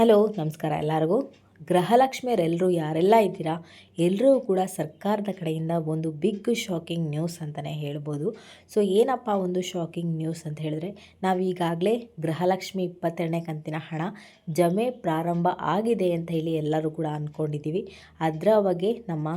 Hello, ನಮಸ್ಕಾರ ಎಲ್ಲರಿಗೂ. ಗೃಹಲಕ್ಷ್ಮಿಯರೆಲ್ಲರೂ ಯಾರೆಲ್ಲ ಇದ್ದೀರಾ? ಎಲ್ಲರೂ ಕೂಡ ಸರ್ಕಾರದ ಕಡೆಯಿಂದ ಒಂದು ಬಿಗ್ ಶಾಕಿಂಗ್ ನ್ಯೂಸ್ ಅಂತಲೇ ಹೇಳ್ಬೋದು. ಸೊ, ಏನಪ್ಪ ಒಂದು ಶಾಕಿಂಗ್ ನ್ಯೂಸ್ ಅಂತ ಹೇಳಿದ್ರೆ, ನಾವು ಈಗಾಗಲೇ ಗೃಹಲಕ್ಷ್ಮಿ ಇಪ್ಪತ್ತೆರಡನೇ ಕಂತಿನ ಹಣ ಜಮೆ ಪ್ರಾರಂಭ ಆಗಿದೆ ಅಂತ ಹೇಳಿ ಎಲ್ಲರೂ ಕೂಡ ಅಂದ್ಕೊಂಡಿದ್ದೀವಿ ಅದರ ಬಗ್ಗೆ ನಮ್ಮ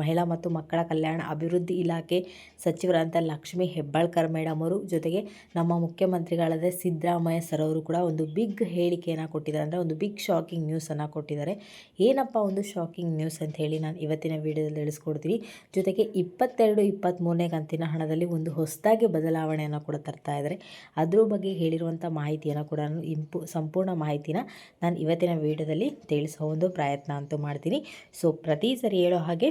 ಮಹಿಳಾ ಮತ್ತು ಮಕ್ಕಳ ಕಲ್ಯಾಣ ಅಭಿವೃದ್ಧಿ ಇಲಾಖೆ ಸಚಿವರಾದಂಥ ಲಕ್ಷ್ಮೀ ಹೆಬ್ಬಾಳ್ಕರ್ ಮೇಡಮ್ ಅವರು ಜೊತೆಗೆ ನಮ್ಮ ಮುಖ್ಯಮಂತ್ರಿಗಳಾದ ಸಿದ್ದರಾಮಯ್ಯ ಸರ್ ಅವರು ಕೂಡ ಒಂದು ಬಿಗ್ ಹೇಳಿಕೆಯನ್ನು ಕೊಟ್ಟಿದ್ದಾರೆ. ಅಂದರೆ ಒಂದು ಬಿಗ್ ಶಾಕಿಂಗ್ ನ್ಯೂಸನ್ನು ಕೊಟ್ಟಿದ್ದಾರೆ. ಏನಪ್ಪ ಒಂದು ಶಾಕಿಂಗ್ ನ್ಯೂಸ್ ಅಂತ ಹೇಳಿ ನಾನು ಇವತ್ತಿನ ವಿಡಿಯೋದಲ್ಲಿ ತಿಳಿಸ್ಕೊಡ್ತೀವಿ. ಜೊತೆಗೆ ಇಪ್ಪತ್ತೆರಡು ಇಪ್ಪತ್ತ್ಮೂರನೇ ಕಂತಿನ ಹಣದಲ್ಲಿ ಒಂದು ಹೊಸದಾಗಿ ಬದಲಾವಣೆಯನ್ನು ಕೂಡ ತರ್ತಾ ಇದ್ದಾರೆ. ಅದ್ರ ಬಗ್ಗೆ ಹೇಳಿರುವಂಥ ಮಾಹಿತಿಯನ್ನು ಕೂಡ ನಾನು ಇಂಪು, ಸಂಪೂರ್ಣ ಮಾಹಿತಿನ ನಾನು ಇವತ್ತಿನ ವಿಡಿಯೋದಲ್ಲಿ ತಿಳಿಸೋ ಒಂದು ಪ್ರಯತ್ನ ಅಂತೂ ಮಾಡ್ತೀನಿ. ಸೊ ಪ್ರತಿ ಸರಿ ಹೇಳೋ ಹಾಗೆ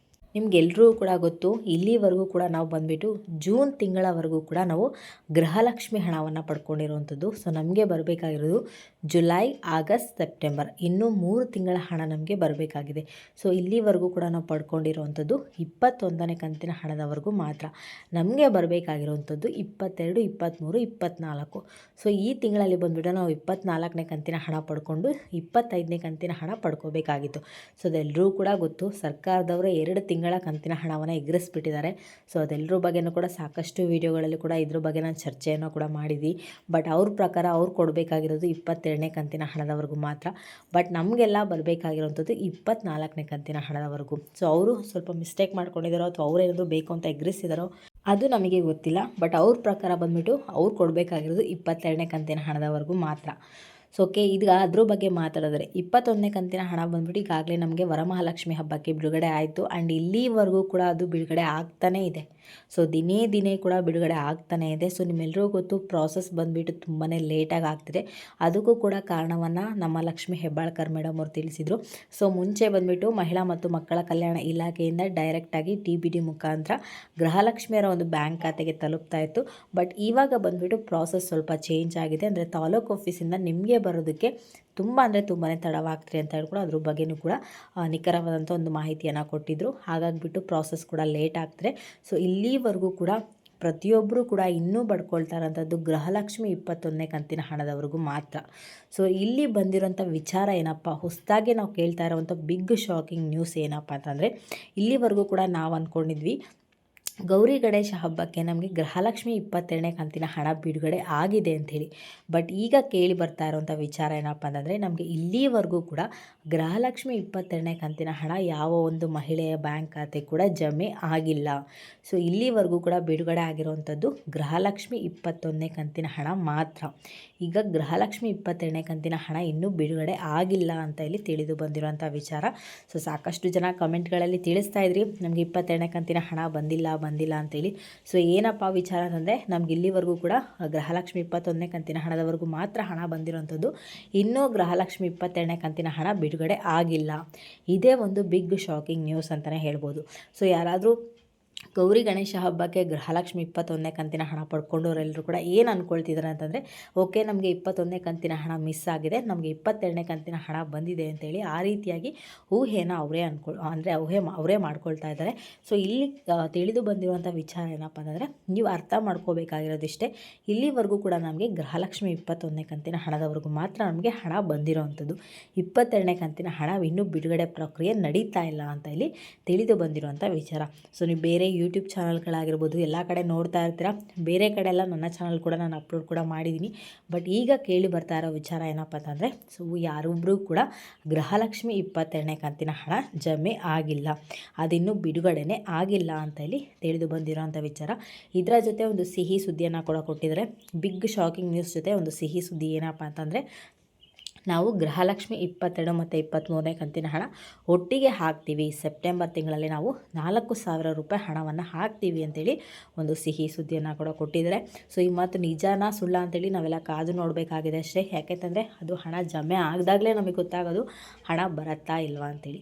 ನಿಮಗೆಲ್ಲರೂ ಕೂಡ ಗೊತ್ತು, ಇಲ್ಲಿವರೆಗೂ ಕೂಡ ನಾವು ಬಂದುಬಿಟ್ಟು ಜೂನ್ ತಿಂಗಳವರೆಗೂ ಕೂಡ ನಾವು ಗೃಹಲಕ್ಷ್ಮಿ ಹಣವನ್ನು ಪಡ್ಕೊಂಡಿರುವಂಥದ್ದು. ಸೊ ನಮಗೆ ಬರಬೇಕಾಗಿರೋದು ಜುಲೈ, ಆಗಸ್ಟ್, ಸೆಪ್ಟೆಂಬರ್. ಇನ್ನೂ ಮೂರು ತಿಂಗಳ ಹಣ ನಮಗೆ ಬರಬೇಕಾಗಿದೆ. ಸೊ ಇಲ್ಲಿವರೆಗೂ ಕೂಡ ನಾವು ಪಡ್ಕೊಂಡಿರುವಂಥದ್ದು ಇಪ್ಪತ್ತೊಂದನೇ ಕಂತಿನ ಹಣದವರೆಗೂ ಮಾತ್ರ. ನಮಗೆ ಬರಬೇಕಾಗಿರುವಂಥದ್ದು ಇಪ್ಪತ್ತೆರಡು, ಇಪ್ಪತ್ತ್ಮೂರು, ಇಪ್ಪತ್ತ್ನಾಲ್ಕು. ಸೊ ಈ ತಿಂಗಳಲ್ಲಿ ಬಂದುಬಿಟ್ಟು ನಾವು ಇಪ್ಪತ್ತ್ನಾಲ್ಕನೇ ಕಂತಿನ ಹಣ ಪಡ್ಕೊಂಡು ಇಪ್ಪತ್ತೈದನೇ ಕಂತಿನ ಹಣ ಪಡ್ಕೋಬೇಕಾಗಿತ್ತು. ಸೊ ಅದೆಲ್ಲರೂ ಕೂಡ ಗೊತ್ತು, ಸರ್ಕಾರದವರು ಎರಡು ತಿಂಗಳ ಕಂತಿನ ಹಣವನ್ನು ಎಗ್ರಿಸ್ಬಿಟ್ಟಿದ್ದಾರೆ. ಸೊ ಅದೆಲ್ಲರ ಬಗ್ಗೆನೂ ಕೂಡ ಸಾಕಷ್ಟು ವೀಡಿಯೋಗಳಲ್ಲಿ ಕೂಡ ಇದ್ರ ಬಗ್ಗೆ ನಾನು ಚರ್ಚೆಯನ್ನು ಕೂಡ ಮಾಡಿದ್ವಿ. ಬಟ್ ಅವ್ರ ಪ್ರಕಾರ ಅವ್ರು ಕೊಡಬೇಕಾಗಿರೋದು ಇಪ್ಪತ್ತೆರಡನೇ ಕಂತಿನ ಹಣದವರೆಗೂ ಮಾತ್ರ. ಬಟ್ ನಮಗೆಲ್ಲ ಬರಬೇಕಾಗಿರೋಂಥದ್ದು ಇಪ್ಪತ್ನಾಲ್ಕನೇ ಕಂತಿನ ಹಣದವರೆಗೂ. ಸೊ ಅವರು ಸ್ವಲ್ಪ ಮಿಸ್ಟೇಕ್ ಮಾಡ್ಕೊಂಡಿದ್ದಾರೋ ಅಥವಾ ಅವರೇನಾದರೂ ಬೇಕು ಅಂತ ಎಗ್ರಿಸಿದಾರೋ ಅದು ನಮಗೆ ಗೊತ್ತಿಲ್ಲ. ಬಟ್ ಅವ್ರ ಪ್ರಕಾರ ಬಂದ್ಬಿಟ್ಟು ಅವ್ರು ಕೊಡಬೇಕಾಗಿರೋದು ಇಪ್ಪತ್ತೆರಡನೇ ಕಂತಿನ ಹಣದವರೆಗೂ ಮಾತ್ರ. ಸೊ ಓಕೆ ಇದು ಅದ್ರ ಬಗ್ಗೆ ಮಾತಾಡಿದ್ರೆ, ಇಪ್ಪತ್ತೊಂದನೇ ಕಂತಿನ ಹಣ ಬಂದ್ಬಿಟ್ಟು ಈಗಾಗಲೇ ನಮಗೆ ವರಮಹಾಲಕ್ಷ್ಮಿ ಹಬ್ಬಕ್ಕೆ ಬಿಡುಗಡೆ ಆಯಿತು. ಆ್ಯಂಡ್ ಇಲ್ಲಿವರೆಗೂ ಕೂಡ ಅದು ಬಿಡುಗಡೆ ಆಗ್ತಾನೇ ಇದೆ. ಸೊ ದಿನೇ ದಿನೇ ಕೂಡ ಬಿಡುಗಡೆ ಆಗ್ತಾನೇ ಇದೆ. ಸೊ ನಿಮ್ಮೆಲ್ಲರಿಗೂ ಗೊತ್ತು ಪ್ರಾಸೆಸ್ ಬಂದುಬಿಟ್ಟು ತುಂಬಾ ಲೇಟಾಗಿ ಆಗ್ತಿದೆ. ಅದಕ್ಕೂ ಕೂಡ ಕಾರಣವನ್ನು ನಮ್ಮ ಲಕ್ಷ್ಮಿ ಹೆಬ್ಬಾಳ್ಕರ್ ಮೇಡಮ್ ಅವರು ತಿಳಿಸಿದರು. ಸೊ ಮುಂಚೆ ಬಂದುಬಿಟ್ಟು ಮಹಿಳಾ ಮತ್ತು ಮಕ್ಕಳ ಕಲ್ಯಾಣ ಇಲಾಖೆಯಿಂದ ಡೈರೆಕ್ಟಾಗಿ ಟಿ ಬಿ ಡಿ ಮುಖಾಂತರ ಗೃಹಲಕ್ಷ್ಮಿಯರ ಒಂದು ಬ್ಯಾಂಕ್ ಖಾತೆಗೆ ತಲುಪ್ತಾ ಇತ್ತು. ಬಟ್ ಇವಾಗ ಬಂದುಬಿಟ್ಟು ಪ್ರಾಸೆಸ್ ಸ್ವಲ್ಪ ಚೇಂಜ್ ಆಗಿದೆ. ಅಂದರೆ ತಾಲೂಕು ಆಫೀಸಿಂದ ನಿಮಗೆ ಬರೋದಕ್ಕೆ ತುಂಬ ಅಂದರೆ ತುಂಬಾ ತಡವಾಗ್ತಿದೆ ಅಂತ ಹೇಳ್ಕೊಂಡು ಅದ್ರ ಬಗ್ಗೆನೂ ಕೂಡ ನಿಖರವಾದಂಥ ಒಂದು ಮಾಹಿತಿಯನ್ನು ಕೊಟ್ಟಿದ್ದರು ಹಾಗಾಗಿಬಿಟ್ಟು ಪ್ರಾಸೆಸ್ ಕೂಡ ಲೇಟ್ ಆಗ್ತಾರೆ ಸೊ ಇಲ್ಲಿವರೆಗೂ ಕೂಡ ಪ್ರತಿಯೊಬ್ಬರು ಕೂಡ ಇನ್ನೂ ಪಡ್ಕೊಳ್ತಾ ಇರೋಂಥದ್ದು ಗೃಹಲಕ್ಷ್ಮಿ ಇಪ್ಪತ್ತೊಂದನೇ ಕಂತಿನ ಹಣದವರೆಗೂ ಮಾತ್ರ. ಸೊ ಇಲ್ಲಿ ಬಂದಿರೋಂಥ ವಿಚಾರ ಏನಪ್ಪ? ಹೊಸದಾಗೆ ನಾವು ಕೇಳ್ತಾ ಇರೋವಂಥ ಬಿಗ್ ಶಾಕಿಂಗ್ ನ್ಯೂಸ್ ಏನಪ್ಪ ಅಂತಂದರೆ, ಇಲ್ಲಿವರೆಗೂ ಕೂಡ ನಾವು ಅಂದ್ಕೊಂಡಿದ್ವಿ ಗೌರಿ ಗಣೇಶ ಹಬ್ಬಕ್ಕೆ ನಮಗೆ ಗೃಹಲಕ್ಷ್ಮಿ ಇಪ್ಪತ್ತೆರಡನೇ ಕಂತಿನ ಹಣ ಬಿಡುಗಡೆ ಆಗಿದೆ ಅಂಥೇಳಿ. ಬಟ್ ಈಗ ಕೇಳಿ ಬರ್ತಾ ಇರೋಂಥ ವಿಚಾರ ಏನಪ್ಪ ಅಂತಂದರೆ, ನಮಗೆ ಇಲ್ಲಿವರೆಗೂ ಕೂಡ ಗೃಹಲಕ್ಷ್ಮಿ ಇಪ್ಪತ್ತೆರಡನೇ ಕಂತಿನ ಹಣ ಯಾವ ಒಂದು ಮಹಿಳೆಯ ಬ್ಯಾಂಕ್ ಖಾತೆ ಕೂಡ ಜಮೆ ಆಗಿಲ್ಲ. ಸೊ, ಇಲ್ಲಿವರೆಗೂ ಕೂಡ ಬಿಡುಗಡೆ ಆಗಿರುವಂಥದ್ದು ಗೃಹಲಕ್ಷ್ಮಿ ಇಪ್ಪತ್ತೊಂದನೇ ಕಂತಿನ ಹಣ ಮಾತ್ರ. ಈಗ ಗೃಹಲಕ್ಷ್ಮಿ ಇಪ್ಪತ್ತೆರಡನೇ ಕಂತಿನ ಹಣ ಇನ್ನೂ ಬಿಡುಗಡೆ ಆಗಿಲ್ಲ ಅಂತ ಇಲ್ಲಿ ತಿಳಿದು ಬಂದಿರುವಂಥ ವಿಚಾರ. ಸೊ, ಸಾಕಷ್ಟು ಜನ ಕಮೆಂಟ್ಗಳಲ್ಲಿ ತಿಳಿಸ್ತಾ ಇದ್ರಿ, ನಮಗೆ ಇಪ್ಪತ್ತೆರಡನೇ ಕಂತಿನ ಹಣ ಬಂದಿಲ್ಲ ಬಂದಿಲ್ಲ ಅಂತೇಳಿ. ಸೊ ಏನಪ್ಪ ವಿಚಾರ ಅಂತಂದರೆ, ನಮ್ಗೆ ಇಲ್ಲಿವರೆಗೂ ಕೂಡ ಗೃಹಲಕ್ಷ್ಮಿ ಇಪ್ಪತ್ತೊಂದನೇ ಕಂತಿನ ಹಣದವರೆಗೂ ಮಾತ್ರ ಹಣ ಬಂದಿರೋಂಥದ್ದು. ಇನ್ನೂ ಗೃಹಲಕ್ಷ್ಮಿ ಇಪ್ಪತ್ತೆರಡನೇ ಕಂತಿನ ಹಣ ಬಿಡುಗಡೆ ಆಗಿಲ್ಲ. ಇದೇ ಒಂದು ಬಿಗ್ ಶಾಕಿಂಗ್ ನ್ಯೂಸ್ ಅಂತಲೇ ಹೇಳ್ಬೋದು. ಸೊ ಯಾರಾದರೂ ಗೌರಿ ಗಣೇಶ ಹಬ್ಬಕ್ಕೆ ಗೃಹಲಕ್ಷ್ಮಿ ಇಪ್ಪತ್ತೊಂದನೇ ಕಂತಿನ ಹಣ ಪಡ್ಕೊಂಡವರೆಲ್ಲರೂ ಕೂಡ ಏನು ಅಂದ್ಕೊಳ್ತಿದ್ದಾರೆ ಅಂತಂದರೆ, ಓಕೆ, ನಮಗೆ ಇಪ್ಪತ್ತೊಂದನೇ ಕಂತಿನ ಹಣ ಮಿಸ್ ಆಗಿದೆ, ನಮಗೆ ಇಪ್ಪತ್ತೆರಡನೇ ಕಂತಿನ ಹಣ ಬಂದಿದೆ ಅಂತೇಳಿ ಆ ರೀತಿಯಾಗಿ ಊಹೆನ ಅವರೇ ಅನ್ಕೊಳ್, ಅಂದರೆ ಊಹೆ ಅವರೇ ಮಾಡ್ಕೊಳ್ತಾ ಇದ್ದಾರೆ. ಸೊ ಇಲ್ಲಿ ತಿಳಿದು ಬಂದಿರುವಂಥ ವಿಚಾರ ಏನಪ್ಪ ಅಂತಂದರೆ, ನೀವು ಅರ್ಥ ಮಾಡ್ಕೋಬೇಕಾಗಿರೋದಿಷ್ಟೇ, ಇಲ್ಲಿವರೆಗೂ ಕೂಡ ನಮಗೆ ಗೃಹಲಕ್ಷ್ಮಿ ಇಪ್ಪತ್ತೊಂದನೇ ಕಂತಿನ ಹಣದವರೆಗೂ ಮಾತ್ರ ನಮಗೆ ಹಣ ಬಂದಿರೋವಂಥದ್ದು ಇಪ್ಪತ್ತೆರಡನೇ ಕಂತಿನ ಹಣ ಇನ್ನೂ ಬಿಡುಗಡೆ ಪ್ರಕ್ರಿಯೆ ನಡೀತಾ ಇಲ್ಲ ಅಂತ ಇಲ್ಲಿ ತಿಳಿದು ಬಂದಿರುವಂಥ ವಿಚಾರ. ಸೊ ನೀವು ಬೇರೆ ಯೂಟ್ಯೂಬ್ ಚಾನಲ್ಗಳಾಗಿರ್ಬೋದು, ಎಲ್ಲ ಕಡೆ ನೋಡ್ತಾ ಇರ್ತೀರ? ಬೇರೆ ಕಡೆ ಎಲ್ಲ ನನ್ನ ಚಾನಲ್ ಕೂಡ ನಾನು ಅಪ್ಲೋಡ್ ಕೂಡ ಮಾಡಿದ್ದೀನಿ. ಬಟ್ ಈಗ ಕೇಳಿ ಬರ್ತಾ ಇರೋ ವಿಚಾರ ಏನಪ್ಪ ಅಂತಂದರೆ ಸೊ ಯಾರೊಬ್ಬರೂ ಕೂಡ ಗೃಹಲಕ್ಷ್ಮಿ ಇಪ್ಪತ್ತೆರಡನೇ ಕಂತಿನ ಹಣ ಜಮೆ ಆಗಿಲ್ಲ. ಅದಿನ್ನೂ ಬಿಡುಗಡೆನೇ ಆಗಿಲ್ಲ ಅಂತ ಹೇಳಿ ತಿಳಿದು ಬಂದಿರೋಂಥ ವಿಚಾರ. ಇದರ ಜೊತೆ ಒಂದು ಸಿಹಿ ಸುದ್ದಿಯನ್ನು ಕೂಡ ಕೊಟ್ಟಿದ್ದಾರೆ. ಬಿಗ್ ಶಾಕಿಂಗ್ ನ್ಯೂಸ್ ಜೊತೆ ಒಂದು ಸಿಹಿ ಸುದ್ದಿ ಏನಪ್ಪ ಅಂತಂದರೆ ನಾವು ಗೃಹಲಕ್ಷ್ಮಿ ಇಪ್ಪತ್ತೆರಡು ಮತ್ತು ಇಪ್ಪತ್ತ್ಮೂರನೇ ಕಂತಿನ ಹಣ ಒಟ್ಟಿಗೆ ಹಾಕ್ತೀವಿ. ಸೆಪ್ಟೆಂಬರ್ ತಿಂಗಳಲ್ಲಿ ನಾವು ನಾಲ್ಕು ಸಾವಿರ ರೂಪಾಯಿ ಹಣವನ್ನು ಹಾಕ್ತೀವಿ ಅಂತೇಳಿ ಒಂದು ಸಿಹಿ ಸುದ್ದಿಯನ್ನು ಕೂಡ ಕೊಟ್ಟಿದ್ದಾರೆ. ಸೊ, ಈ ಮಾತು ನಿಜಾನ ಸುಳ್ಳ ಅಂತೇಳಿ ನಾವೆಲ್ಲ ಕಾದು ನೋಡಬೇಕಾಗಿದೆ ಅಷ್ಟೇ. ಯಾಕೆಂತಂದರೆ ಅದು ಹಣ ಜಮೆ ಆಗದಾಗಲೇ ನಮಗೆ ಗೊತ್ತಾಗೋದು ಹಣ ಬರುತ್ತಾ ಇಲ್ವಾ ಅಂತೇಳಿ.